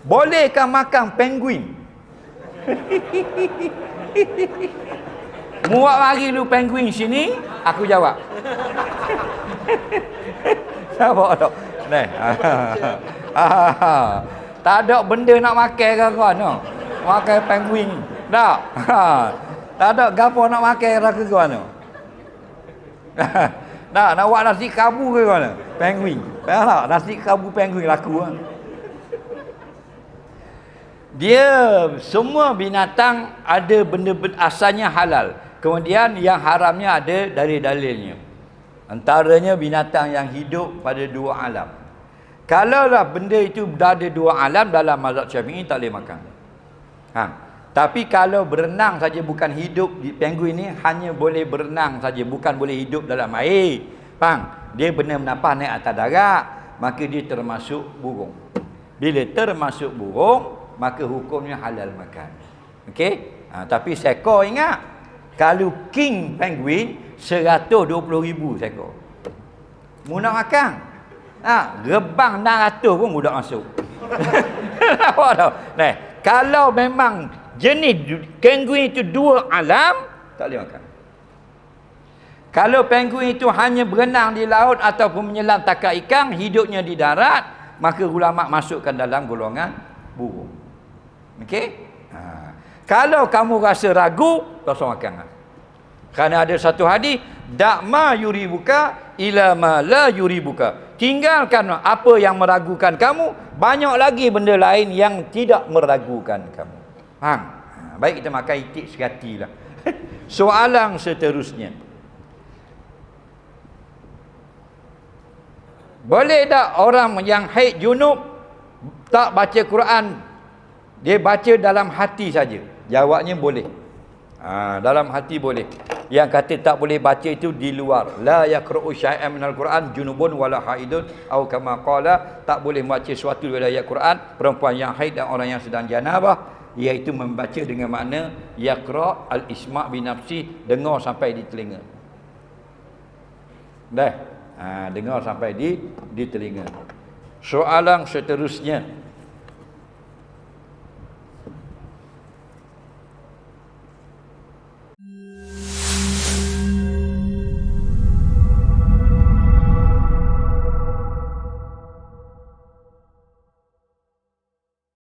Bolehkah makan penguin? Muak mari lu penguin sini, aku jawab. Siapa tak? Nah. tak ada benda nak makan ke kau no? Makan penguin. Tak. tak ada gapo nak makan ke kau no? Tak, nak buat nasi kabu ke kau no? Penguin. Tak? Nasi kabu penguin laku ah. Dia semua binatang ada benda-benda asalnya halal. Kemudian yang haramnya ada dari dalilnya. Antaranya binatang yang hidup pada dua alam. Kalaulah benda itu berada dua alam dalam mazhab Syafi'i tak boleh makan. Ha. Tapi kalau berenang saja bukan hidup di penguin ini hanya boleh berenang saja bukan boleh hidup dalam air. Faham? Dia benar-benar naik atas darat, maka dia termasuk burung. Bila termasuk burung, maka hukumnya halal makan. Okey? Ha, tapi seekor ingat, kalau king penguin 120 ribu seekor. Mu nak makan? Ha, rebang 600 pun mudah masuk. Nampak tak? Nah, kalau memang jenis penguin itu dua alam, tak boleh makan. Kalau penguin itu hanya berenang di laut ataupun menyelam takak ikan, hidupnya di darat, maka ulama masukkan dalam golongan burung. Okey? Ha. Kalau kamu rasa ragu, usah makan. Kerana ada satu hadis, dakma yuribuka ila ma la yuribuka. Tinggalkan apa yang meragukan kamu, banyak lagi benda lain yang tidak meragukan kamu. Faham? Ha. Baik kita makan itik sekati lah. Soalan seterusnya. Boleh tak orang yang haid junub tak baca Quran dia baca dalam hati saja? Jawabnya boleh. Ha, dalam hati boleh. Yang kata tak boleh baca itu di luar. La yaqra'u syai'an minal Quran junubun wala haidun atau kama qala tak boleh membaca sesuatu dari ayat Quran perempuan yang haid dan orang yang sedang janabah iaitu membaca dengan makna yaqra' al-isma' bi nafsi dengar sampai di telinga. Dah. Ha, dengar sampai di di telinga. Soalan seterusnya.